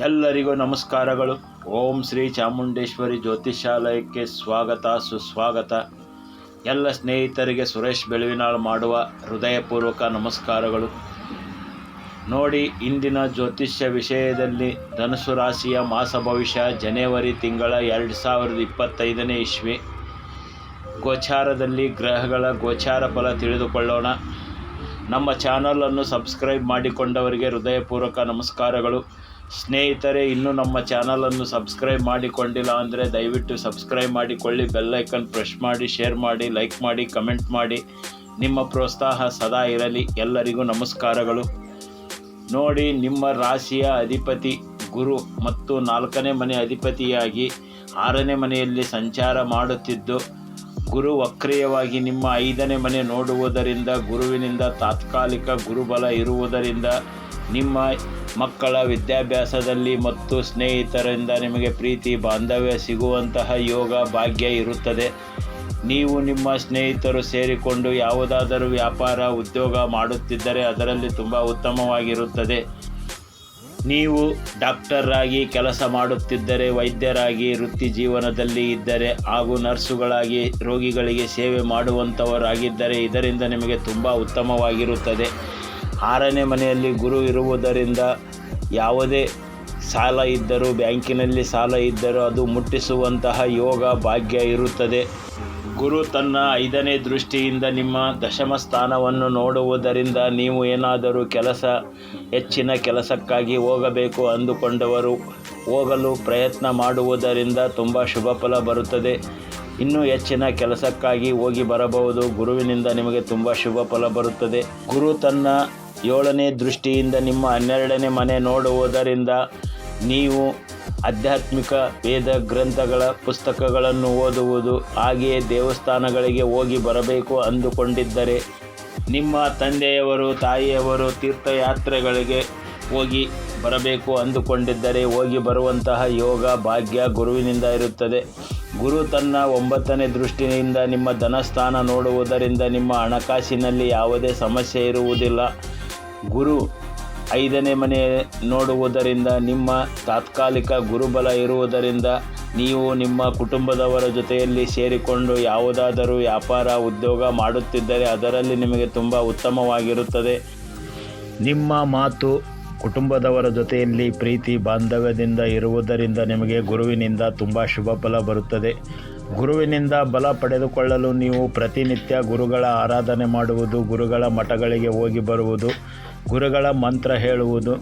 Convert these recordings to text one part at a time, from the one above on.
ಎಲ್ಲರಿಗೂ ನಮಸ್ಕಾರಗಳು. ಓಂ ಶ್ರೀ ಚಾಮುಂಡೇಶ್ವರಿ ಜ್ಯೋತಿಷಾಲಯಕ್ಕೆ ಸ್ವಾಗತ, ಸುಸ್ವಾಗತ. ಎಲ್ಲ ಸ್ನೇಹಿತರಿಗೆ ಸುರೇಶ್ ಬೆಳವಿನಾಳ್ ಮಾಡುವ ಹೃದಯಪೂರ್ವಕ ನಮಸ್ಕಾರಗಳು. ನೋಡಿ, ಇಂದಿನ ಜ್ಯೋತಿಷ್ಯ ವಿಷಯದಲ್ಲಿ ಧನುಸು ರಾಶಿಯ ಮಾಸ ಭವಿಷ್ಯ ಜನವರಿ ತಿಂಗಳ ಎರಡು ಸಾವಿರದ ಇಪ್ಪತ್ತೈದನೇ ಇಸ್ವಿ. ಗೋಚಾರದಲ್ಲಿ ಗ್ರಹಗಳ ಗೋಚಾರ ಫಲ ತಿಳಿದುಕೊಳ್ಳೋಣ. ನಮ್ಮ ಚಾನಲನ್ನು ಸಬ್ಸ್ಕ್ರೈಬ್ ಮಾಡಿಕೊಂಡವರಿಗೆ ಹೃದಯಪೂರ್ವಕ ನಮಸ್ಕಾರಗಳು. ಸ್ನೇಹಿತರೆ, ಇನ್ನೂ ನಮ್ಮ ಚಾನಲನ್ನು ಸಬ್ಸ್ಕ್ರೈಬ್ ಮಾಡಿಕೊಂಡಿಲ್ಲ ಅಂದರೆ ದಯವಿಟ್ಟು ಸಬ್ಸ್ಕ್ರೈಬ್ ಮಾಡಿಕೊಳ್ಳಿ ಬೆಲ್ಲೈಕನ್ ಪ್ರೆಸ್ ಮಾಡಿ ಶೇರ್ ಮಾಡಿ ಲೈಕ್ ಮಾಡಿ ಕಮೆಂಟ್ ಮಾಡಿ. ನಿಮ್ಮ ಪ್ರೋತ್ಸಾಹ ಸದಾ ಇರಲಿ. ಎಲ್ಲರಿಗೂ ನಮಸ್ಕಾರಗಳು. ನೋಡಿ, ನಿಮ್ಮ ರಾಶಿಯ ಅಧಿಪತಿ ಗುರು ಮತ್ತು ನಾಲ್ಕನೇ ಮನೆ ಅಧಿಪತಿಯಾಗಿ ಆರನೇ ಮನೆಯಲ್ಲಿ ಸಂಚಾರ ಮಾಡುತ್ತಿದ್ದು, ಗುರು ವಕ್ರಿಯವಾಗಿ ನಿಮ್ಮ ಐದನೇ ಮನೆ ನೋಡುವುದರಿಂದ, ಗುರುವಿನಿಂದ ತಾತ್ಕಾಲಿಕ ಗುರುಬಲ ಇರುವುದರಿಂದ, ನಿಮ್ಮ ಮಕ್ಕಳ ವಿದ್ಯಾಭ್ಯಾಸದಲ್ಲಿ ಮತ್ತು ಸ್ನೇಹಿತರಿಂದ ನಿಮಗೆ ಪ್ರೀತಿ, ಬಾಂಧವ್ಯ ಸಿಗುವಂತಹ ಯೋಗ ಭಾಗ್ಯ ಇರುತ್ತದೆ. ನೀವು ನಿಮ್ಮ ಸ್ನೇಹಿತರು ಸೇರಿಕೊಂಡು ಯಾವುದಾದರೂ ವ್ಯಾಪಾರ, ಉದ್ಯೋಗ ಮಾಡುತ್ತಿದ್ದರೆ ಅದರಲ್ಲಿ ತುಂಬ ಉತ್ತಮವಾಗಿರುತ್ತದೆ. ನೀವು ಡಾಕ್ಟರಾಗಿ ಕೆಲಸ ಮಾಡುತ್ತಿದ್ದರೆ, ವೈದ್ಯರಾಗಿ ವೃತ್ತಿ ಜೀವನದಲ್ಲಿ ಇದ್ದರೆ ಹಾಗೂ ನರ್ಸುಗಳಾಗಿ ರೋಗಿಗಳಿಗೆ ಸೇವೆ ಮಾಡುವಂಥವರಾಗಿದ್ದರೆ ಇದರಿಂದ ನಿಮಗೆ ತುಂಬ ಉತ್ತಮವಾಗಿರುತ್ತದೆ. ಆರನೇ ಮನೆಯಲ್ಲಿ ಗುರು ಇರುವುದರಿಂದ ಯಾವುದೇ ಸಾಲ ಇದ್ದರೂ, ಬ್ಯಾಂಕಿನಲ್ಲಿ ಸಾಲ ಇದ್ದರೂ ಅದು ಮುಟ್ಟಿಸುವಂತಹ ಯೋಗ ಭಾಗ್ಯ ಇರುತ್ತದೆ. ಗುರು ತನ್ನ ಐದನೇ ದೃಷ್ಟಿಯಿಂದ ನಿಮ್ಮ ದಶಮ ಸ್ಥಾನವನ್ನು ನೋಡುವುದರಿಂದ ನೀವು ಏನಾದರೂ ಕೆಲಸ, ಹೆಚ್ಚಿನ ಕೆಲಸಕ್ಕಾಗಿ ಹೋಗಬೇಕು ಅಂದುಕೊಂಡವರು ಹೋಗಲು ಪ್ರಯತ್ನ ಮಾಡುವುದರಿಂದ ತುಂಬ ಶುಭ ಫಲ ಬರುತ್ತದೆ. ಇನ್ನೂ ಹೆಚ್ಚಿನ ಕೆಲಸಕ್ಕಾಗಿ ಹೋಗಿ ಬರಬಹುದು. ಗುರುವಿನಿಂದ ನಿಮಗೆ ತುಂಬ ಶುಭ ಫಲ ಬರುತ್ತದೆ. ಗುರು ತನ್ನ ಏಳನೇ ದೃಷ್ಟಿಯಿಂದ ನಿಮ್ಮ ಹನ್ನೆರಡನೇ ಮನೆ ನೋಡುವುದರಿಂದ ನೀವು ಆಧ್ಯಾತ್ಮಿಕ ವೇದ ಗ್ರಂಥಗಳ ಪುಸ್ತಕಗಳನ್ನು ಓದುವುದು, ಹಾಗೆಯೇ ದೇವಸ್ಥಾನಗಳಿಗೆ ಹೋಗಿ ಬರಬೇಕು ಅಂದುಕೊಂಡಿದ್ದರೆ ನಿಮ್ಮ ತಂದೆಯವರು, ತಾಯಿಯವರು ತೀರ್ಥಯಾತ್ರೆಗಳಿಗೆ ಹೋಗಿ ಬರಬೇಕು ಅಂದುಕೊಂಡಿದ್ದರೆ ಹೋಗಿ ಬರುವಂತಹ ಯೋಗ ಭಾಗ್ಯ ಗುರುವಿನಿಂದ ಇರುತ್ತದೆ. ಗುರು ತನ್ನ ಒಂಬತ್ತನೇ ದೃಷ್ಟಿಯಿಂದ ನಿಮ್ಮ ಧನಸ್ಥಾನ ನೋಡುವುದರಿಂದ ನಿಮ್ಮ ಹಣಕಾಸಿನಲ್ಲಿ ಯಾವುದೇ ಸಮಸ್ಯೆ ಇರುವುದಿಲ್ಲ. ಗುರು ಐದನೇ ಮನೆ ನೋಡುವುದರಿಂದ ನಿಮ್ಮ ತಾತ್ಕಾಲಿಕ ಗುರುಬಲ ಇರುವುದರಿಂದ ನೀವು ನಿಮ್ಮ ಕುಟುಂಬದವರ ಜೊತೆಯಲ್ಲಿ ಸೇರಿಕೊಂಡು ಯಾವುದಾದರೂ ವ್ಯಾಪಾರ, ಉದ್ಯೋಗ ಮಾಡುತ್ತಿದ್ದರೆ ಅದರಲ್ಲಿ ನಿಮಗೆ ತುಂಬ ಉತ್ತಮವಾಗಿರುತ್ತದೆ. ನಿಮ್ಮ ಮಾತು ಕುಟುಂಬದವರ ಜೊತೆಯಲ್ಲಿ ಪ್ರೀತಿ, ಬಾಂಧವ್ಯದಿಂದ ಇರುವುದರಿಂದ ನಿಮಗೆ ಗುರುವಿನಿಂದ ತುಂಬ ಶುಭ ಫಲ ಬರುತ್ತದೆ. ಗುರುವಿನಿಂದ ಬಲ ಪಡೆದುಕೊಳ್ಳಲು ನೀವು ಪ್ರತಿನಿತ್ಯ ಗುರುಗಳ ಆರಾಧನೆ ಮಾಡುವುದು, ಗುರುಗಳ ಮಠಗಳಿಗೆ ಹೋಗಿ ಬರುವುದು ಗುರುಗಳ ಮಂತ್ರ ಹೇಳುವುದು.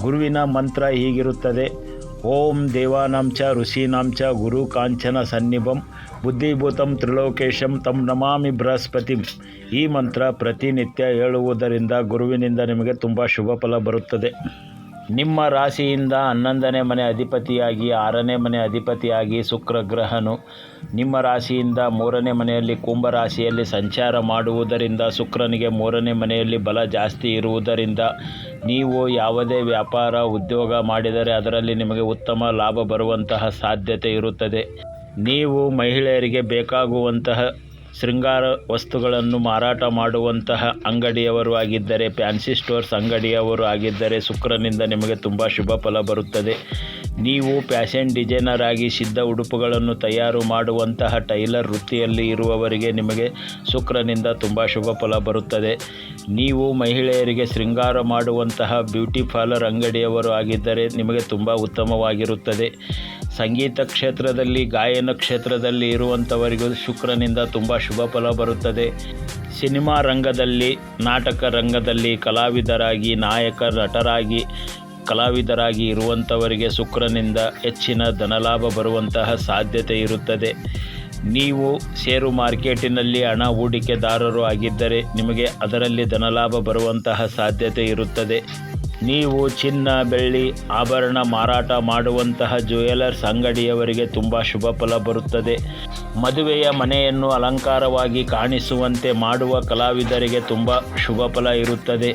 ಗುರುವಿನ ಮಂತ್ರ ಹೀಗಿರುತ್ತದೆ. ಓಂ ದೇವಾನಾಂಚ ಋಷೀನಾಂಚ ಗುರು ಕಾಂಚನ ಸನ್ನಿಭಂ ಬುದ್ಧಿಭೂತಂ ತ್ರಿಲೋಕೇಶಂ ತಂ ನಮಾಮಿ ಬೃಹಸ್ಪತಿ. ಈ ಮಂತ್ರ ಪ್ರತಿನಿತ್ಯ ಹೇಳುವುದರಿಂದ ಗುರುವಿನಿಂದ ನಿಮಗೆ ತುಂಬ ಶುಭ ಫಲ ಬರುತ್ತದೆ. ನಿಮ್ಮ ರಾಶಿಯಿಂದ ಹನ್ನೊಂದನೇ ಮನೆ ಅಧಿಪತಿಯಾಗಿ, ಆರನೇ ಮನೆ ಅಧಿಪತಿಯಾಗಿ ಶುಕ್ರ ಗ್ರಹನು. ನಿಮ್ಮ ರಾಶಿಯಿಂದ ಮೂರನೇ ಮನೆಯಲ್ಲಿ ಕುಂಭ ರಾಶಿಯಲ್ಲಿ ಸಂಚಾರ ಮಾಡುವುದರಿಂದ ಶುಕ್ರನಿಗೆ ಮೂರನೇ ಮನೆಯಲ್ಲಿ ಬಲ ಜಾಸ್ತಿ ಇರುವುದರಿಂದ ನೀವು ಯಾವುದೇ ವ್ಯಾಪಾರ, ಉದ್ಯೋಗ ಮಾಡಿದರೆ ಅದರಲ್ಲಿ ನಿಮಗೆ ಉತ್ತಮ ಲಾಭ ಬರುವಂತಹ ಸಾಧ್ಯತೆ ಇರುತ್ತದೆ. ನೀವು ಮಹಿಳೆಯರಿಗೆ ಬೇಕಾಗುವಂತಹ ಶೃಂಗಾರ ವಸ್ತುಗಳನ್ನು ಮಾರಾಟ ಮಾಡುವಂತಹ ಅಂಗಡಿಯವರು ಆಗಿದ್ದರೆ ಫ್ಯಾನ್ಸಿ ಸ್ಟೋರ್ಸ್ ಅಂಗಡಿಯವರು ಆಗಿದ್ದರೆ ಶುಕ್ರನಿಂದ ನಿಮಗೆ ತುಂಬ ಶುಭ ಫಲ ಬರುತ್ತದೆ. ನೀವು ಫ್ಯಾಷನ್ ಡಿಸೈನರ್ ಆಗಿ ಸಿದ್ಧ ಉಡುಪುಗಳನ್ನು ತಯಾರು ಮಾಡುವಂತಹ ಟೈಲರ್ ವೃತ್ತಿಯಲ್ಲಿ ಇರುವವರಿಗೆ ನಿಮಗೆ ಶುಕ್ರನಿಂದ ತುಂಬ ಶುಭ ಫಲ ಬರುತ್ತದೆ. ನೀವು ಮಹಿಳೆಯರಿಗೆ ಶೃಂಗಾರ ಮಾಡುವಂತಹ ಬ್ಯೂಟಿ ಪಾರ್ಲರ್ ಅಂಗಡಿಯವರು ಆಗಿದ್ದರೆ ನಿಮಗೆ ತುಂಬ ಉತ್ತಮವಾಗಿರುತ್ತದೆ. ಸಂಗೀತ ಕ್ಷೇತ್ರದಲ್ಲಿ, ಗಾಯನ ಕ್ಷೇತ್ರದಲ್ಲಿ ಇರುವಂಥವರಿಗೂ ಶುಕ್ರನಿಂದ ತುಂಬ ಶುಭ ಫಲ ಬರುತ್ತದೆ. ಸಿನಿಮಾ ರಂಗದಲ್ಲಿ, ನಾಟಕ ರಂಗದಲ್ಲಿ ಕಲಾವಿದರಾಗಿ, ನಾಯಕ, ನಟರಾಗಿ, ಕಲಾವಿದರಾಗಿ ಇರುವಂಥವರಿಗೆ ಶುಕ್ರನಿಂದ ಹೆಚ್ಚಿನ ಧನಲಾಭ ಬರುವಂತಹ ಸಾಧ್ಯತೆ ಇರುತ್ತದೆ. ನೀವು ಷೇರು ಮಾರ್ಕೆಟಿನಲ್ಲಿ ಹಣ ಹೂಡಿಕೆದಾರರು ಆಗಿದ್ದರೆ ನಿಮಗೆ ಅದರಲ್ಲಿ ಧನಲಾಭ ಬರುವಂತಹ ಸಾಧ್ಯತೆ ಇರುತ್ತದೆ. ನೀವು ಚಿನ್ನ, ಬೆಳ್ಳಿ, ಆಭರಣ ಮಾರಾಟ ಮಾಡುವಂತಹ ಜ್ಯುವೆಲರ್ಸ್ ಅಂಗಡಿಯವರಿಗೆ ತುಂಬ ಶುಭ ಫಲ ಬರುತ್ತದೆ. ಮದುವೆಯ ಮನೆಯನ್ನು ಅಲಂಕಾರವಾಗಿ ಕಾಣಿಸುವಂತೆ ಮಾಡುವ ಕಲಾವಿದರಿಗೆ ತುಂಬ ಶುಭ ಫಲ ಇರುತ್ತದೆ.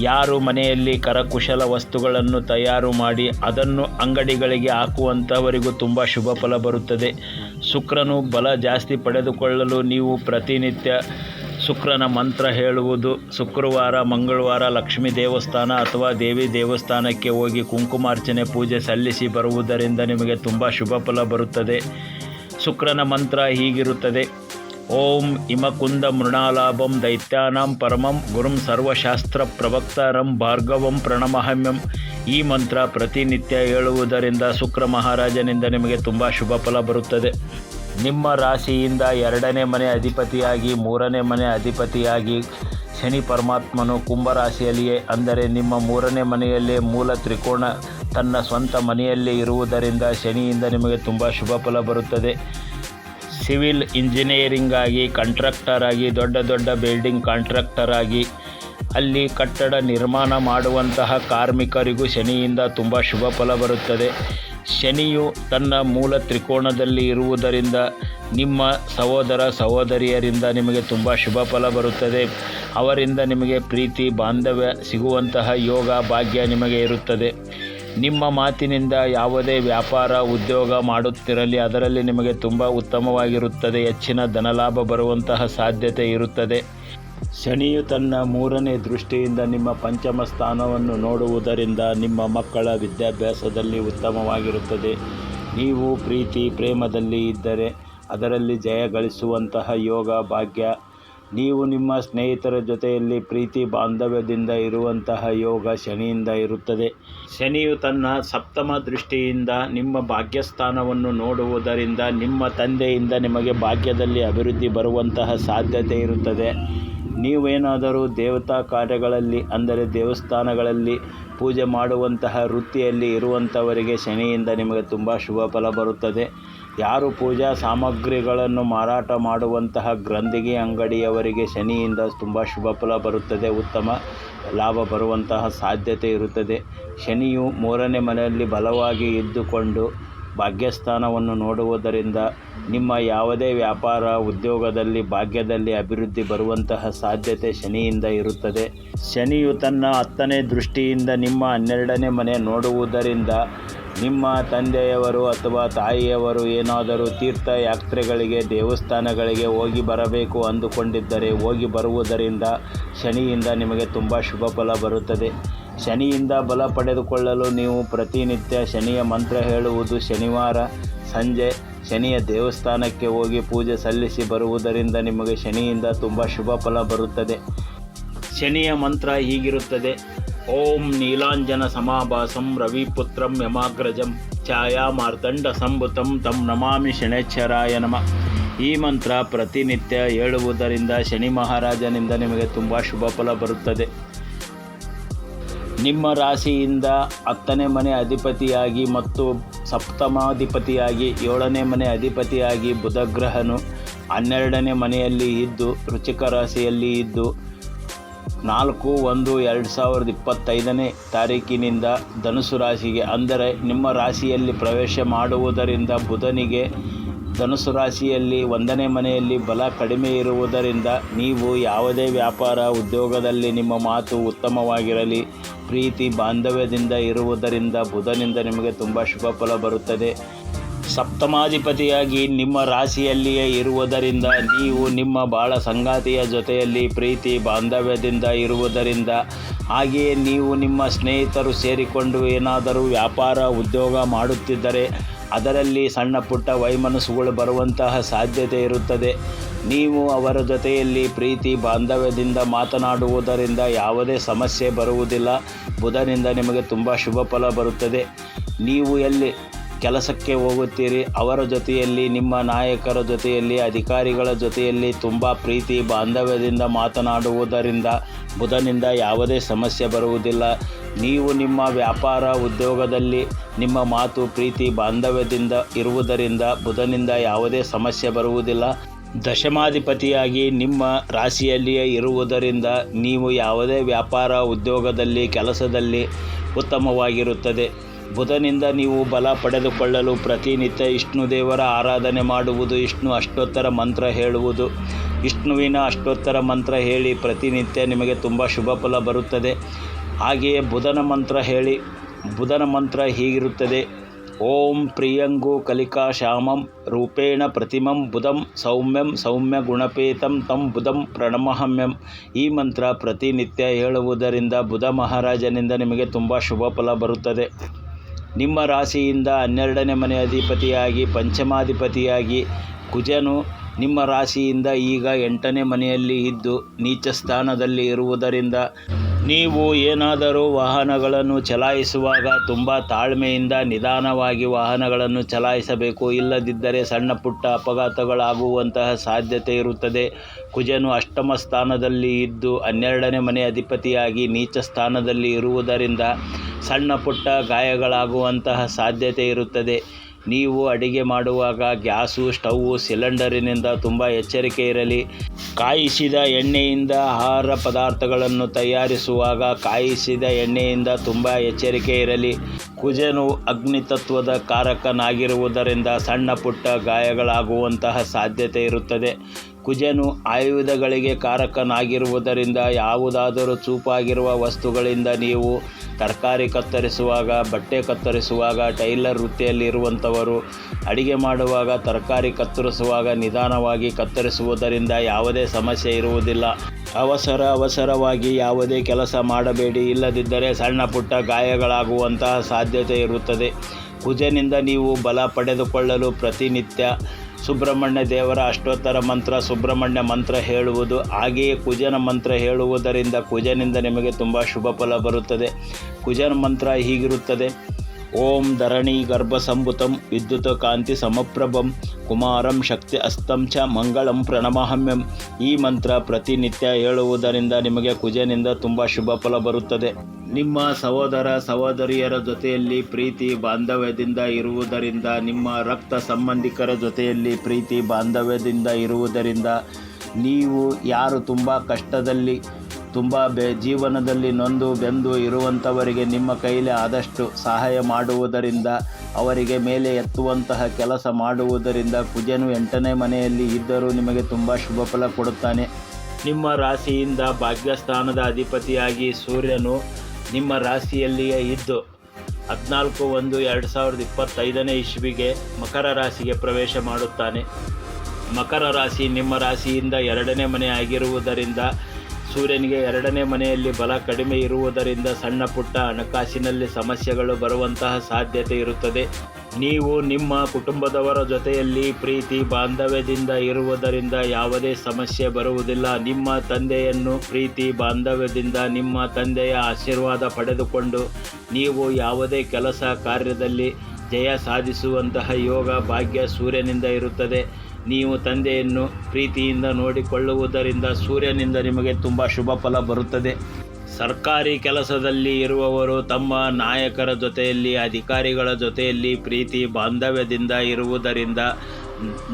ಯಾರು ಮನೆಯಲ್ಲಿ ಕರಕುಶಲ ವಸ್ತುಗಳನ್ನು ತಯಾರು ಮಾಡಿ ಅದನ್ನು ಅಂಗಡಿಗಳಿಗೆ ಹಾಕುವಂಥವರಿಗೂ ತುಂಬ ಶುಭ ಫಲ ಬರುತ್ತದೆ. ಶುಕ್ರನು ಬಲ ಜಾಸ್ತಿ ಪಡೆದುಕೊಳ್ಳಲು ನೀವು ಪ್ರತಿನಿತ್ಯ ಶುಕ್ರನ ಮಂತ್ರ ಹೇಳುವುದು. ಶುಕ್ರವಾರ, ಮಂಗಳವಾರ ಲಕ್ಷ್ಮೀ ದೇವಸ್ಥಾನ ಅಥವಾ ದೇವಿ ದೇವಸ್ಥಾನಕ್ಕೆ ಹೋಗಿ ಕುಂಕುಮಾರ್ಚನೆ ಪೂಜೆ ಸಲ್ಲಿಸಿ ಬರುವುದರಿಂದ ನಿಮಗೆ ತುಂಬ ಶುಭ ಫಲ ಬರುತ್ತದೆ. ಶುಕ್ರನ ಮಂತ್ರ ಹೀಗಿರುತ್ತದೆ. ಓಂ ಇಮಕುಂದ ಮೃಣಾಲಾಭಂ ದೈತ್ಯಾನಾಂ ಪರಮಂ ಗುರುಂ ಸರ್ವಶಾಸ್ತ್ರ ಪ್ರವಕ್ತಾರಂ ಭಾರ್ಗವಂ ಪ್ರಣಮಹಮ್ಯಂ. ಈ ಮಂತ್ರ ಪ್ರತಿನಿತ್ಯ ಹೇಳುವುದರಿಂದ ಶುಕ್ರ ಮಹಾರಾಜನಿಂದ ನಿಮಗೆ ತುಂಬ ಶುಭ ಫಲ ಬರುತ್ತದೆ. ನಿಮ್ಮ ರಾಶಿಯಿಂದ ಎರಡನೇ ಮನೆ ಅಧಿಪತಿಯಾಗಿ, ಮೂರನೇ ಮನೆ ಅಧಿಪತಿಯಾಗಿ ಶನಿ ಪರಮಾತ್ಮನು ಕುಂಭರಾಶಿಯಲ್ಲಿಯೇ ಅಂದರೆ ನಿಮ್ಮ ಮೂರನೇ ಮನೆಯಲ್ಲೇ ಮೂಲ ತ್ರಿಕೋಣ ತನ್ನ ಸ್ವಂತ ಮನೆಯಲ್ಲೇ ಇರುವುದರಿಂದ ಶನಿಯಿಂದ ನಿಮಗೆ ತುಂಬ ಶುಭ ಫಲ ಬರುತ್ತದೆ. ಸಿವಿಲ್ ಇಂಜಿನಿಯರಿಂಗ್ ಆಗಿ, ಕಾಂಟ್ರಾಕ್ಟರ್ ಆಗಿ, ದೊಡ್ಡ ದೊಡ್ಡ ಬಿಲ್ಡಿಂಗ್ ಕಾಂಟ್ರಾಕ್ಟರ್ ಆಗಿ, ಅಲ್ಲಿ ಕಟ್ಟಡ ನಿರ್ಮಾಣ ಮಾಡುವಂತಹ ಕಾರ್ಮಿಕರಿಗೂ ಶನಿಯಿಂದ ತುಂಬ ಶುಭ ಫಲ ಬರುತ್ತದೆ. ಶನಿಯು ತನ್ನ ಮೂಲ ತ್ರಿಕೋಣದಲ್ಲಿ ಇರುವುದರಿಂದ ನಿಮ್ಮ ಸಹೋದರ ಸಹೋದರಿಯರಿಂದ ನಿಮಗೆ ತುಂಬ ಶುಭ ಫಲ ಬರುತ್ತದೆ. ಅವರಿಂದ ನಿಮಗೆ ಪ್ರೀತಿ, ಬಾಂಧವ್ಯ ಸಿಗುವಂತಹ ಯೋಗ ಭಾಗ್ಯ ನಿಮಗೆ ಇರುತ್ತದೆ. ನಿಮ್ಮ ಮಾತಿನಿಂದ ಯಾವುದೇ ವ್ಯಾಪಾರ, ಉದ್ಯೋಗ ಮಾಡುತ್ತಿರಲಿ, ಅದರಲ್ಲಿ ನಿಮಗೆ ತುಂಬ ಉತ್ತಮವಾಗಿರುತ್ತದೆ. ಹೆಚ್ಚಿನ ಧನಲಾಭ ಬರುವಂತಹ ಸಾಧ್ಯತೆ ಇರುತ್ತದೆ. ಶನಿಯು ತನ್ನ ಮೂರನೇ ದೃಷ್ಟಿಯಿಂದ ನಿಮ್ಮ ಪಂಚಮ ಸ್ಥಾನವನ್ನು ನೋಡುವುದರಿಂದ ನಿಮ್ಮ ಮಕ್ಕಳ ವಿದ್ಯಾಭ್ಯಾಸದಲ್ಲಿ ಉತ್ತಮವಾಗಿರುತ್ತದೆ. ನೀವು ಪ್ರೀತಿ, ಪ್ರೇಮದಲ್ಲಿ ಇದ್ದರೆ ಅದರಲ್ಲಿ ಜಯ ಗಳಿಸುವಂತಹ ಯೋಗ, ಭಾಗ್ಯ. ನೀವು ನಿಮ್ಮ ಸ್ನೇಹಿತರ ಜೊತೆಯಲ್ಲಿ ಪ್ರೀತಿ ಬಾಂಧವ್ಯದಿಂದ ಇರುವಂತಹ ಯೋಗ ಶನಿಯಿಂದ ಇರುತ್ತದೆ. ಶನಿಯು ತನ್ನ ಸಪ್ತಮ ದೃಷ್ಟಿಯಿಂದ ನಿಮ್ಮ ಭಾಗ್ಯಸ್ಥಾನವನ್ನು ನೋಡುವುದರಿಂದ ನಿಮ್ಮ ತಂದೆಯಿಂದ ನಿಮಗೆ ಭಾಗ್ಯದಲ್ಲಿ ಅಭಿವೃದ್ಧಿ ಬರುವಂತಹ ಸಾಧ್ಯತೆ ಇರುತ್ತದೆ. ನೀವೇನಾದರೂ ದೇವತಾ ಕಾರ್ಯಗಳಲ್ಲಿ, ಅಂದರೆ ದೇವಸ್ಥಾನಗಳಲ್ಲಿ ಪೂಜೆ ಮಾಡುವಂತಹ ವೃತ್ತಿಯಲ್ಲಿ ಇರುವಂಥವರಿಗೆ ಶನಿಯಿಂದ ನಿಮಗೆ ತುಂಬ ಶುಭ ಫಲ ಬರುತ್ತದೆ. ಯಾರು ಪೂಜಾ ಸಾಮಗ್ರಿಗಳನ್ನು ಮಾರಾಟ ಮಾಡುವಂತಹ ಗ್ರಂಥಿಗೆ, ಅಂಗಡಿಯವರಿಗೆ ಶನಿಯಿಂದ ತುಂಬ ಶುಭ ಫಲ ಬರುತ್ತದೆ. ಉತ್ತಮ ಲಾಭ ಬರುವಂತಹ ಸಾಧ್ಯತೆ ಇರುತ್ತದೆ. ಶನಿಯು ಮೂರನೇ ಮನೆಯಲ್ಲಿ ಬಲವಾಗಿ ಇದ್ದುಕೊಂಡು ಭಾಗ್ಯಸ್ಥಾನವನ್ನು ನೋಡುವುದರಿಂದ ನಿಮ್ಮ ಯಾವುದೇ ವ್ಯಾಪಾರ ಉದ್ಯೋಗದಲ್ಲಿ ಭಾಗ್ಯದಲ್ಲಿ ಅಭಿವೃದ್ಧಿ ಬರುವಂತಹ ಸಾಧ್ಯತೆ ಶನಿಯಿಂದ ಇರುತ್ತದೆ. ಶನಿಯು ತನ್ನ ಹತ್ತನೇ ದೃಷ್ಟಿಯಿಂದ ನಿಮ್ಮ ಹನ್ನೆರಡನೇ ಮನೆ ನೋಡುವುದರಿಂದ ನಿಮ್ಮ ತಂದೆಯವರು ಅಥವಾ ತಾಯಿಯವರು ಏನಾದರೂ ತೀರ್ಥಯಾತ್ರೆಗಳಿಗೆ, ದೇವಸ್ಥಾನಗಳಿಗೆ ಹೋಗಿ ಬರಬೇಕು ಅಂದುಕೊಂಡಿದ್ದರೆ ಹೋಗಿ ಬರುವುದರಿಂದ ಶನಿಯಿಂದ ನಿಮಗೆ ತುಂಬ ಶುಭ ಫಲ ಬರುತ್ತದೆ. ಶನಿಯಿಂದ ಬಲ ಪಡೆದುಕೊಳ್ಳಲು ನೀವು ಪ್ರತಿನಿತ್ಯ ಶನಿಯ ಮಂತ್ರ ಹೇಳುವುದು ಶನಿವಾರ ಸಂಜೆ ಶನಿಯ ದೇವಸ್ಥಾನಕ್ಕೆ ಹೋಗಿ ಪೂಜೆ ಸಲ್ಲಿಸಿ ಬರುವುದರಿಂದ ನಿಮಗೆ ಶನಿಯಿಂದ ತುಂಬ ಶುಭ ಫಲ ಬರುತ್ತದೆ. ಶನಿಯ ಮಂತ್ರ ಹೀಗಿರುತ್ತದೆ. ಓಂ ನೀಲಾಂಜನ ಸಮಾಭಾಸಂ ರವಿಪುತ್ರಂ ಯಮಾಗ್ರಜಂ ಛಾಯಾ ಮಾರ್ದಂಡ ಸಂಭುತಂ ತಂ ನಮಾಮಿ ಶನೇಶ್ವರಾಯ ನಮ. ಈ ಮಂತ್ರ ಪ್ರತಿನಿತ್ಯ ಹೇಳುವುದರಿಂದ ಶನಿ ಮಹಾರಾಜನಿಂದ ನಿಮಗೆ ತುಂಬ ಶುಭ ಫಲ ಬರುತ್ತದೆ. ನಿಮ್ಮ ರಾಶಿಯಿಂದ ಹತ್ತನೇ ಮನೆ ಅಧಿಪತಿಯಾಗಿ ಮತ್ತು ಸಪ್ತಮಾಧಿಪತಿಯಾಗಿ ಏಳನೇ ಮನೆ ಅಧಿಪತಿಯಾಗಿ ಬುಧಗ್ರಹನು ಹನ್ನೆರಡನೇ ಮನೆಯಲ್ಲಿ ಇದ್ದು ರುಚಿಕ ರಾಶಿಯಲ್ಲಿ ಇದ್ದು, ನಾಲ್ಕು ಒಂದು ಎರಡು ಸಾವಿರದ ಇಪ್ಪತ್ತೈದನೇ ತಾರೀಕಿನಿಂದ ಧನುಸು ರಾಶಿಗೆ, ಅಂದರೆ ನಿಮ್ಮ ರಾಶಿಯಲ್ಲಿ ಪ್ರವೇಶ ಮಾಡುವುದರಿಂದ ಬುಧನಿಗೆ ಧನುಸು ರಾಶಿಯಲ್ಲಿ ಒಂದನೇ ಮನೆಯಲ್ಲಿ ಬಲ ಕಡಿಮೆ ಇರುವುದರಿಂದ ನೀವು ಯಾವುದೇ ವ್ಯಾಪಾರ ಉದ್ಯೋಗದಲ್ಲಿ ನಿಮ್ಮ ಮಾತು ಉತ್ತಮವಾಗಿರಲಿ, ಪ್ರೀತಿ ಬಾಂಧವ್ಯದಿಂದ ಇರುವುದರಿಂದ ಬುಧನಿಂದ ನಿಮಗೆ ತುಂಬ ಶುಭ ಫಲ ಬರುತ್ತದೆ. ಸಪ್ತಮಾಧಿಪತಿಯಾಗಿ ನಿಮ್ಮ ರಾಶಿಯಲ್ಲಿಯೇ ಇರುವುದರಿಂದ ನೀವು ನಿಮ್ಮ ಬಾಳ ಸಂಗಾತಿಯ ಜೊತೆಯಲ್ಲಿ ಪ್ರೀತಿ ಬಾಂಧವ್ಯದಿಂದ ಇರುವುದರಿಂದ ಹಾಗೆಯೇ ನೀವು ನಿಮ್ಮ ಸ್ನೇಹಿತರು ಸೇರಿಕೊಂಡು ಏನಾದರೂ ವ್ಯಾಪಾರ ಉದ್ಯೋಗ ಮಾಡುತ್ತಿದ್ದರೆ ಅದರಲ್ಲಿ ಸಣ್ಣ ಪುಟ್ಟ ವೈಮನಸ್ಸುಗಳು ಬರುವಂತಹ ಸಾಧ್ಯತೆ ಇರುತ್ತದೆ. ನೀವು ಅವರ ಜೊತೆಯಲ್ಲಿ ಪ್ರೀತಿ ಬಾಂಧವ್ಯದಿಂದ ಮಾತನಾಡುವುದರಿಂದ ಯಾವುದೇ ಸಮಸ್ಯೆ ಬರುವುದಿಲ್ಲ. ಬುಧನಿಂದ ನಿಮಗೆ ತುಂಬ ಶುಭ ಫಲ ಬರುತ್ತದೆ. ನೀವು ಎಲ್ಲಿ ಕೆಲಸಕ್ಕೆ ಹೋಗುತ್ತೀರಿ? ಅವರ ಜೊತೆಯಲ್ಲಿ, ನಿಮ್ಮ ನಾಯಕರ ಜೊತೆಯಲ್ಲಿ, ಅಧಿಕಾರಿಗಳ ಜೊತೆಯಲ್ಲಿ ತುಂಬ ಪ್ರೀತಿ ಬಾಂಧವ್ಯದಿಂದ ಮಾತನಾಡುವುದರಿಂದ ಬುಧನಿಂದ ಯಾವುದೇ ಸಮಸ್ಯೆ ಬರುವುದಿಲ್ಲ. ನೀವು ನಿಮ್ಮ ವ್ಯಾಪಾರ ಉದ್ಯೋಗದಲ್ಲಿ ನಿಮ್ಮ ಮಾತು, ಪ್ರೀತಿ, ಬಾಂಧವ್ಯದಿಂದ ಇರುವುದರಿಂದ ಬುಧನಿಂದ ಯಾವುದೇ ಸಮಸ್ಯೆ ಬರುವುದಿಲ್ಲ. ದಶಮಾಧಿಪತಿಯಾಗಿ ನಿಮ್ಮ ರಾಶಿಯಲ್ಲಿಯೇ ಇರುವುದರಿಂದ ನೀವು ಯಾವುದೇ ವ್ಯಾಪಾರ ಉದ್ಯೋಗದಲ್ಲಿ, ಕೆಲಸದಲ್ಲಿ ಉತ್ತಮವಾಗಿರುತ್ತದೆ. ಬುಧನಿಂದ ನೀವು ಬಲ ಪಡೆದುಕೊಳ್ಳಲು ಪ್ರತಿನಿತ್ಯ ವಿಷ್ಣು ದೇವರ ಆರಾಧನೆ ಮಾಡುವುದು ವಿಷ್ಣು ಅಷ್ಟೋತ್ತರ ಮಂತ್ರ ಹೇಳುವುದು. ವಿಷ್ಣುವಿನ ಅಷ್ಟೋತ್ತರ ಮಂತ್ರ ಹೇಳಿ ಪ್ರತಿನಿತ್ಯ ನಿಮಗೆ ತುಂಬ ಶುಭ ಫಲ ಬರುತ್ತದೆ. ಹಾಗೆಯೇ ಬುಧನ ಮಂತ್ರ ಹೇಳಿ. ಬುಧನ ಮಂತ್ರ ಹೀಗಿರುತ್ತದೆ. ಓಂ ಪ್ರಿಯಂಗು ಕಲಿಕಾ ಶ್ಯಾಮಂ ರೂಪೇಣ ಪ್ರತಿಮಂ ಬುಧಂ ಸೌಮ್ಯಂ ಸೌಮ್ಯ ಗುಣಪೇತಂ ತಂ ಬುಧಂ ಪ್ರಣಮಹಮ್ಯಂ. ಈ ಮಂತ್ರ ಪ್ರತಿನಿತ್ಯ ಹೇಳುವುದರಿಂದ ಬುಧ ಮಹಾರಾಜನಿಂದ ನಿಮಗೆ ತುಂಬ ಶುಭ ಫಲ ಬರುತ್ತದೆ. ನಿಮ್ಮ ರಾಶಿಯಿಂದ ಹನ್ನೆರಡನೇ ಮನೆ ಅಧಿಪತಿಯಾಗಿ, ಪಂಚಮಾಧಿಪತಿಯಾಗಿ ಕುಜನು ನಿಮ್ಮ ರಾಶಿಯಿಂದ ಈಗ ಎಂಟನೇ ಮನೆಯಲ್ಲಿ ಇದ್ದು ನೀಚ ಸ್ಥಾನದಲ್ಲಿ ಇರುವುದರಿಂದ ನೀವು ಏನಾದರೂ ವಾಹನಗಳನ್ನು ಚಲಾಯಿಸುವಾಗ ತುಂಬ ತಾಳ್ಮೆಯಿಂದ ನಿಧಾನವಾಗಿ ವಾಹನಗಳನ್ನು ಚಲಾಯಿಸಬೇಕು. ಇಲ್ಲದಿದ್ದರೆ ಸಣ್ಣ ಪುಟ್ಟ ಅಪಘಾತಗಳಾಗುವಂತಹ ಸಾಧ್ಯತೆ ಇರುತ್ತದೆ. ಕುಜನು ಅಷ್ಟಮ ಸ್ಥಾನದಲ್ಲಿ ಇದ್ದು ಹನ್ನೆರಡನೇ ಮನೆ ಅಧಿಪತಿಯಾಗಿ ನೀಚ ಸ್ಥಾನದಲ್ಲಿ ಇರುವುದರಿಂದ ಸಣ್ಣ ಪುಟ್ಟ ಗಾಯಗಳಾಗುವಂತಹ ಸಾಧ್ಯತೆ ಇರುತ್ತದೆ. ನೀವು ಅಡಿಗೆ ಮಾಡುವಾಗ ಗ್ಯಾಸು, ಸ್ಟೌವು, ಸಿಲಿಂಡರಿನಿಂದ ತುಂಬ ಎಚ್ಚರಿಕೆ ಇರಲಿ. ಕಾಯಿಸಿದ ಎಣ್ಣೆಯಿಂದ ಆಹಾರ ಪದಾರ್ಥಗಳನ್ನು ತಯಾರಿಸುವಾಗ ಕಾಯಿಸಿದ ಎಣ್ಣೆಯಿಂದ ತುಂಬ ಎಚ್ಚರಿಕೆ ಇರಲಿ. ಕುಜನು ಅಗ್ನಿತತ್ವದ ಕಾರಕನಾಗಿರುವುದರಿಂದ ಸಣ್ಣ ಪುಟ್ಟ ಗಾಯಗಳಾಗುವಂತಹ ಸಾಧ್ಯತೆ ಇರುತ್ತದೆ. ಕುಜನು ಆಯುಧಗಳಿಗೆ ಕಾರಕನಾಗಿರುವುದರಿಂದ ಯಾವುದಾದರೂ ಚೂಪಾಗಿರುವ ವಸ್ತುಗಳಿಂದ ನೀವು ತರಕಾರಿ ಕತ್ತರಿಸುವಾಗ, ಬಟ್ಟೆ ಕತ್ತರಿಸುವಾಗ, ಟೈಲರ್ ವೃತ್ತಿಯಲ್ಲಿರುವಂಥವರು ಅಡಿಗೆ ಮಾಡುವಾಗ, ತರಕಾರಿ ಕತ್ತರಿಸುವಾಗ ನಿಧಾನವಾಗಿ ಕತ್ತರಿಸುವುದರಿಂದ ಯಾವುದೇ ಸಮಸ್ಯೆ ಇರುವುದಿಲ್ಲ. ಅವಸರ ಅವಸರವಾಗಿ ಯಾವುದೇ ಕೆಲಸ ಮಾಡಬೇಡಿ. ಇಲ್ಲದಿದ್ದರೆ ಸಣ್ಣ ಪುಟ್ಟ ಗಾಯಗಳಾಗುವಂತಹ ಸಾಧ್ಯತೆ ಇರುತ್ತದೆ. ಕುಜನಿಂದ ನೀವು ಬಲ ಪಡೆದುಕೊಳ್ಳಲು ಪ್ರತಿನಿತ್ಯ ಸುಬ್ರಹ್ಮಣ್ಯ ದೇವರ ಅಷ್ಟೋತ್ತರ ಮಂತ್ರ, ಸುಬ್ರಹ್ಮಣ್ಯ ಮಂತ್ರ ಹೇಳುವುದು, ಹಾಗೆಯೇ ಕುಜನ ಮಂತ್ರ ಹೇಳುವುದರಿಂದ ಕುಜನಿಂದ ನಿಮಗೆ ತುಂಬ ಶುಭ ಫಲ ಬರುತ್ತದೆ. ಕುಜನ ಮಂತ್ರ ಹೀಗಿರುತ್ತದೆ. ಓಂ ಧರಣಿ ಗರ್ಭಸಂಭುತಂ ವಿದ್ಯುತ್ ಕಾಂತಿ ಸಮಪ್ರಭಂ ಕುಮಾರಂ ಶಕ್ತಿ ಅಸ್ತಂ ಚ ಮಂಗಳಂ ಪ್ರಣಮಹಮ್ಯಂ. ಈ ಮಂತ್ರ ಪ್ರತಿನಿತ್ಯ ಹೇಳುವುದರಿಂದ ನಿಮಗೆ ಕುಜನಿಂದ ತುಂಬ ಶುಭ ಫಲ ಬರುತ್ತದೆ. ನಿಮ್ಮ ಸಹೋದರ ಸಹೋದರಿಯರ ಜೊತೆಯಲ್ಲಿ ಪ್ರೀತಿ ಬಾಂಧವ್ಯದಿಂದ ಇರುವುದರಿಂದ, ನಿಮ್ಮ ರಕ್ತ ಸಂಬಂಧಿಕರ ಜೊತೆಯಲ್ಲಿ ಪ್ರೀತಿ ಬಾಂಧವ್ಯದಿಂದ ಇರುವುದರಿಂದ, ನೀವು ಯಾರು ತುಂಬ ಕಷ್ಟದಲ್ಲಿ ತುಂಬ ಬೆ ಜೀವನದಲ್ಲಿ ನೊಂದು ಬೆಂದು ಇರುವಂಥವರಿಗೆ ನಿಮ್ಮ ಕೈಲಿ ಆದಷ್ಟು ಸಹಾಯ ಮಾಡುವುದರಿಂದ, ಅವರಿಗೆ ಮೇಲೆ ಎತ್ತುವಂತಹ ಕೆಲಸ ಮಾಡುವುದರಿಂದ ಕುಜನು ಎಂಟನೇ ಮನೆಯಲ್ಲಿ ಇದ್ದರೂ ನಿಮಗೆ ತುಂಬ ಶುಭ ಫಲ ಕೊಡುತ್ತಾನೆ. ನಿಮ್ಮ ರಾಶಿಯಿಂದ ಭಾಗ್ಯಸ್ಥಾನದ ಅಧಿಪತಿಯಾಗಿ ಸೂರ್ಯನು ನಿಮ್ಮ ರಾಶಿಯಲ್ಲಿಯೇ ಇದ್ದು, ಹದಿನಾಲ್ಕು ಒಂದು ಎರಡು ಸಾವಿರದ ಇಪ್ಪತ್ತೈದನೇ ಇಸ್ವಿಗೆ ಮಕರ ರಾಶಿಗೆ ಪ್ರವೇಶ ಮಾಡುತ್ತಾನೆ. ಮಕರ ರಾಶಿ ನಿಮ್ಮ ರಾಶಿಯಿಂದ ಎರಡನೇ ಮನೆ ಆಗಿರುವುದರಿಂದ ಸೂರ್ಯನಿಗೆ ಎರಡನೇ ಮನೆಯಲ್ಲಿ ಬಲ ಕಡಿಮೆ ಇರುವುದರಿಂದ ಸಣ್ಣ ಪುಟ್ಟ ಹಣಕಾಸಿನಲ್ಲಿ ಸಮಸ್ಯೆಗಳು ಬರುವಂತಹ ಸಾಧ್ಯತೆ ಇರುತ್ತದೆ. ನೀವು ನಿಮ್ಮ ಕುಟುಂಬದವರ ಜೊತೆಯಲ್ಲಿ ಪ್ರೀತಿ, ಬಾಂಧವ್ಯದಿಂದ ಇರುವುದರಿಂದ ಯಾವುದೇ ಸಮಸ್ಯೆ ಬರುವುದಿಲ್ಲ. ನಿಮ್ಮ ತಂದೆಯನ್ನು ಪ್ರೀತಿ, ಬಾಂಧವ್ಯದಿಂದ ನಿಮ್ಮ ತಂದೆಯ ಆಶೀರ್ವಾದ ಪಡೆದುಕೊಂಡು ನೀವು ಯಾವುದೇ ಕೆಲಸ ಕಾರ್ಯದಲ್ಲಿ ಜಯ ಸಾಧಿಸುವಂತಹ ಯೋಗ ಭಾಗ್ಯ ಸೂರ್ಯನಿಂದ ಇರುತ್ತದೆ. ನೀವು ತಂದೆಯನ್ನು ಪ್ರೀತಿಯಿಂದ ನೋಡಿಕೊಳ್ಳುವುದರಿಂದ ಸೂರ್ಯನಿಂದ ನಿಮಗೆ ತುಂಬ ಶುಭ ಫಲ ಬರುತ್ತದೆ. ಸರ್ಕಾರಿ ಕೆಲಸದಲ್ಲಿ ಇರುವವರು ತಮ್ಮ ನಾಯಕರ ಜೊತೆಯಲ್ಲಿ, ಅಧಿಕಾರಿಗಳ ಜೊತೆಯಲ್ಲಿ ಪ್ರೀತಿ ಬಾಂಧವ್ಯದಿಂದ ಇರುವುದರಿಂದ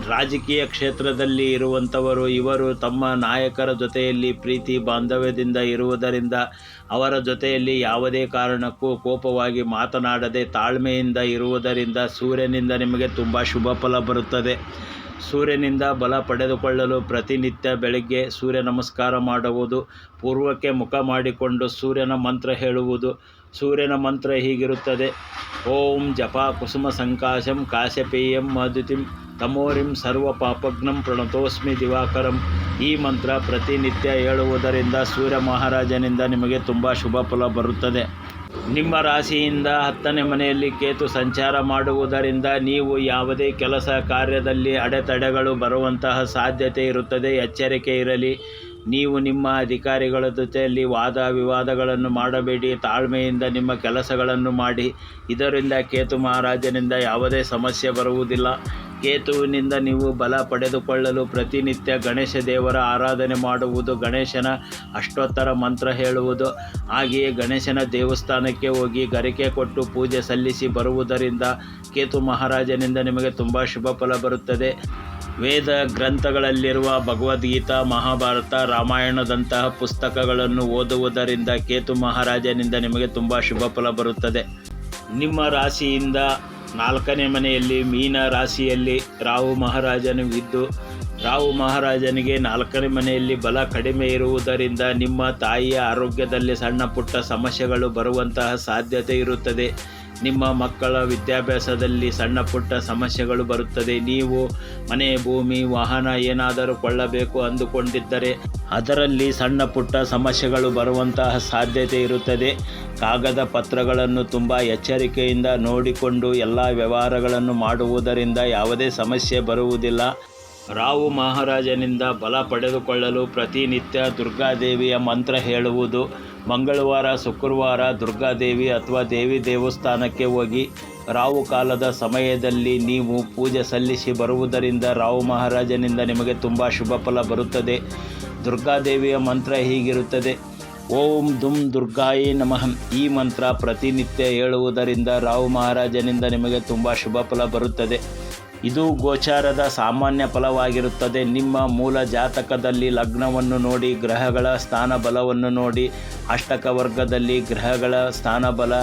ರಾಜಕೀಯ ಕ್ಷೇತ್ರದಲ್ಲಿ ಇರುವಂಥವರು ಇವರು ತಮ್ಮ ನಾಯಕರ ಜೊತೆಯಲ್ಲಿ ಪ್ರೀತಿ ಬಾಂಧವ್ಯದಿಂದ ಇರುವುದರಿಂದ ಅವರ ಜೊತೆಯಲ್ಲಿ ಯಾವುದೇ ಕಾರಣಕ್ಕೂ ಕೋಪವಾಗಿ ಮಾತನಾಡದೆ ತಾಳ್ಮೆಯಿಂದ ಇರುವುದರಿಂದ ಸೂರ್ಯನಿಂದ ನಿಮಗೆ ತುಂಬ ಶುಭ ಫಲ ಬರುತ್ತದೆ. ಸೂರ್ಯನಿಂದ ಬಲ ಪಡೆದುಕೊಳ್ಳಲು ಪ್ರತಿನಿತ್ಯ ಬೆಳಗ್ಗೆ ಸೂರ್ಯ ನಮಸ್ಕಾರ ಮಾಡುವುದು, ಪೂರ್ವಕ್ಕೆ ಮುಖ ಮಾಡಿಕೊಂಡು ಸೂರ್ಯನ ಮಂತ್ರ ಹೇಳುವುದು. ಸೂರ್ಯನ ಮಂತ್ರ ಹೀಗಿರುತ್ತದೆ. ಓಂ ಜಪ ಕುಸುಮ ಸಂಕಾಶಂ ಕಾಶ್ಯಪೇಯಂ ಮಧುತಿಂ ತಮೋರಿಂ ಸರ್ವ ಪಾಪಗ್ನಂ ಪ್ರಣತೋಸ್ಮಿ ದಿವಾಕರಂ. ಈ ಮಂತ್ರ ಪ್ರತಿನಿತ್ಯ ಹೇಳುವುದರಿಂದ ಸೂರ್ಯ ಮಹಾರಾಜನಿಂದ ನಿಮಗೆ ತುಂಬ ಶುಭ ಫಲ ಬರುತ್ತದೆ. ನಿಮ್ಮ ರಾಶಿಯಿಂದ ಹತ್ತನೇ ಮನೆಯಲ್ಲಿ ಕೇತು ಸಂಚಾರ ಮಾಡುವುದರಿಂದ ನೀವು ಯಾವುದೇ ಕೆಲಸ ಕಾರ್ಯದಲ್ಲಿ ಅಡೆತಡೆಗಳು ಬರುವಂತಹ ಸಾಧ್ಯತೆ ಇರುತ್ತದೆ. ಎಚ್ಚರಿಕೆ ಇರಲಿ. ನೀವು ನಿಮ್ಮ ಅಧಿಕಾರಿಗಳ ಜೊತೆಯಲ್ಲಿ ವಾದ ವಿವಾದಗಳನ್ನು ಮಾಡಬೇಡಿ, ತಾಳ್ಮೆಯಿಂದ ನಿಮ್ಮ ಕೆಲಸಗಳನ್ನು ಮಾಡಿ. ಇದರಿಂದ ಕೇತು ಮಹಾರಾಜನಿಂದ ಯಾವುದೇ ಸಮಸ್ಯೆ ಬರುವುದಿಲ್ಲ. ಕೇತುವಿನಿಂದ ನೀವು ಬಲ ಪಡೆದುಕೊಳ್ಳಲು ಪ್ರತಿನಿತ್ಯ ಗಣೇಶ ದೇವರ ಆರಾಧನೆ ಮಾಡುವುದು ಗಣೇಶನ ಅಷ್ಟೋತ್ತರ ಮಂತ್ರ ಹೇಳುವುದು. ಹಾಗೆಯೇ ಗಣೇಶನ ದೇವಸ್ಥಾನಕ್ಕೆ ಹೋಗಿ ಗರಿಕೆ ಕೊಟ್ಟು ಪೂಜೆ ಸಲ್ಲಿಸಿ ಬರುವುದರಿಂದ ಕೇತು ಮಹಾರಾಜನಿಂದ ನಿಮಗೆ ತುಂಬ ಶುಭ ಫಲ ಬರುತ್ತದೆ. ವೇದ ಗ್ರಂಥಗಳಲ್ಲಿರುವ ಭಗವದ್ಗೀತಾ, ಮಹಾಭಾರತ, ರಾಮಾಯಣದಂತಹ ಪುಸ್ತಕಗಳನ್ನು ಓದುವುದರಿಂದ ಕೇತು ಮಹಾರಾಜನಿಂದ ನಿಮಗೆ ತುಂಬ ಶುಭ ಫಲ ಬರುತ್ತದೆ. ನಿಮ್ಮ ರಾಶಿಯಿಂದ ನಾಲ್ಕನೇ ಮನೆಯಲ್ಲಿ ಮೀನ ರಾಶಿಯಲ್ಲಿ ರಾಹು ಮಹಾರಾಜನು ಇದ್ದು, ರಾಹು ಮಹಾರಾಜನಿಗೆ ನಾಲ್ಕನೇ ಮನೆಯಲ್ಲಿ ಬಲ ಕಡಿಮೆ ಇರುವುದರಿಂದ ನಿಮ್ಮ ತಾಯಿಯ ಆರೋಗ್ಯದಲ್ಲಿ ಸಣ್ಣ ಪುಟ್ಟ ಸಮಸ್ಯೆಗಳು ಬರುವಂತಹ ಸಾಧ್ಯತೆ ಇರುತ್ತದೆ. ನಿಮ್ಮ ಮಕ್ಕಳ ವಿದ್ಯಾಭ್ಯಾಸದಲ್ಲಿ ಸಣ್ಣ ಪುಟ್ಟ ಸಮಸ್ಯೆಗಳು ಬರುತ್ತದೆ. ನೀವು ಮನೆ, ಭೂಮಿ, ವಾಹನ ಏನಾದರೂ ಕೊಳ್ಳಬೇಕು ಅಂದುಕೊಂಡಿದ್ದರೆ ಅದರಲ್ಲಿ ಸಣ್ಣ ಪುಟ್ಟ ಸಮಸ್ಯೆಗಳು ಬರುವಂತಹ ಸಾಧ್ಯತೆ ಇರುತ್ತದೆ. ಕಾಗದ ಪತ್ರಗಳನ್ನು ತುಂಬ ಎಚ್ಚರಿಕೆಯಿಂದ ನೋಡಿಕೊಂಡು ಎಲ್ಲ ವ್ಯವಹಾರಗಳನ್ನು ಮಾಡುವುದರಿಂದ ಯಾವುದೇ ಸಮಸ್ಯೆ ಬರುವುದಿಲ್ಲ. ರಾವು ಮಹಾರಾಜನಿಂದ ಬಲ ಪಡೆದುಕೊಳ್ಳಲು ಪ್ರತಿನಿತ್ಯ ದುರ್ಗಾದೇವಿಯ ಮಂತ್ರ ಹೇಳುವುದು. ಮಂಗಳವಾರ, ಶುಕ್ರವಾರ ದುರ್ಗಾದೇವಿ ಅಥವಾ ದೇವಿ ದೇವಸ್ಥಾನಕ್ಕೆ ಹೋಗಿ ರಾವು ಕಾಲದ ಸಮಯದಲ್ಲಿ ನೀವು ಪೂಜೆ ಸಲ್ಲಿಸಿ ಬರುವುದರಿಂದ ರಾವು ಮಹಾರಾಜನಿಂದ ನಿಮಗೆ ತುಂಬ ಶುಭ ಫಲ ಬರುತ್ತದೆ. ದುರ್ಗಾದೇವಿಯ ಮಂತ್ರ ಹೀಗಿರುತ್ತದೆ. ಓಂ ದುಂ ದುರ್ಗಾಯಿ ನಮಃ. ಈ ಮಂತ್ರ ಪ್ರತಿನಿತ್ಯ ಹೇಳುವುದರಿಂದ ರಾವು ಮಹಾರಾಜನಿಂದ ನಿಮಗೆ ತುಂಬ ಶುಭ ಫಲ ಬರುತ್ತದೆ. ಇದು ಗೋಚಾರದ ಸಾಮಾನ್ಯ ಫಲವಾಗಿರುತ್ತದೆ. ನಿಮ್ಮ ಮೂಲ ಜಾತಕದಲ್ಲಿ ಲಗ್ನವನ್ನು ನೋಡಿ, ಗ್ರಹಗಳ ಸ್ಥಾನ ಬಲವನ್ನು ನೋಡಿ ಅಷ್ಟಕ ವರ್ಗದಲ್ಲಿ ಗ್ರಹಗಳ ಸ್ಥಾನ ಬಲ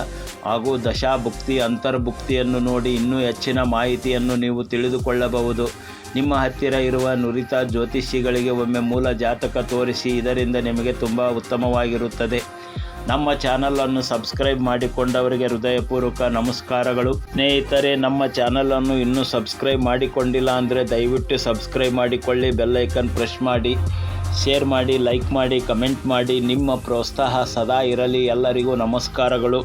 ಹಾಗೂ ದಶಾಭುಕ್ತಿ, ಅಂತರ್ಭುಕ್ತಿಯನ್ನು ನೋಡಿ ಇನ್ನೂ ಹೆಚ್ಚಿನ ಮಾಹಿತಿಯನ್ನು ನೀವು ತಿಳಿದುಕೊಳ್ಳಬಹುದು. ನಿಮ್ಮ ಹತ್ತಿರ ಇರುವ ನುರಿತ ಜ್ಯೋತಿಷಿಗಳಿಗೆ ಒಮ್ಮೆ ಮೂಲ ಜಾತಕ ತೋರಿಸಿ, ಇದರಿಂದ ನಿಮಗೆ ತುಂಬ ಉತ್ತಮವಾಗಿರುತ್ತದೆ. ನಮ್ಮ ಚಾನಲನ್ನು ಸಬ್ಸ್ಕ್ರೈಬ್ ಮಾಡಿಕೊಂಡವರಿಗೆ ಹೃದಯಪೂರ್ವಕ ನಮಸ್ಕಾರಗಳು. ಸ್ನೇಹಿತರೆ, ನಮ್ಮ ಚಾನಲನ್ನು ಇನ್ನೂ ಸಬ್ಸ್ಕ್ರೈಬ್ ಮಾಡಿಕೊಂಡಿಲ್ಲ ಅಂದರೆ ದಯವಿಟ್ಟು ಸಬ್ಸ್ಕ್ರೈಬ್ ಮಾಡಿಕೊಳ್ಳಿ ಬೆಲ್ಲೈಕನ್ ಪ್ರೆಸ್ ಮಾಡಿ, ಶೇರ್ ಮಾಡಿ, ಲೈಕ್ ಮಾಡಿ, ಕಮೆಂಟ್ ಮಾಡಿ. ನಿಮ್ಮ ಪ್ರೋತ್ಸಾಹ ಸದಾ ಇರಲಿ. ಎಲ್ಲರಿಗೂ ನಮಸ್ಕಾರಗಳು.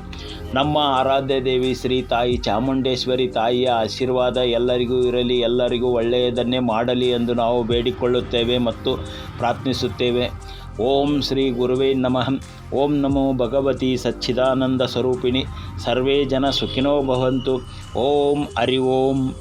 ನಮ್ಮ ಆರಾಧ್ಯ ದೇವಿ ಶ್ರೀ ತಾಯಿ ಚಾಮುಂಡೇಶ್ವರಿ ತಾಯಿಯ ಆಶೀರ್ವಾದ ಎಲ್ಲರಿಗೂ ಇರಲಿ. ಎಲ್ಲರಿಗೂ ಒಳ್ಳೆಯದನ್ನೇ ಮಾಡಲಿ ಎಂದು ನಾವು ಬೇಡಿಕೊಳ್ಳುತ್ತೇವೆ ಮತ್ತು ಪ್ರಾರ್ಥಿಸುತ್ತೇವೆ. ಓಂ ಶ್ರೀ ಗುರುವೇ ನಮಃ. ಓಂ ನಮೋ ಭಗವತಿ ಸಚ್ಚಿದಾನಂದ ಸ್ವರೂಪಿಣಿ. ಸರ್ವೇ ಜನ ಸುಖಿನೋ ಭವಂತು. ಓಂ ಹರಿ ಓಂ.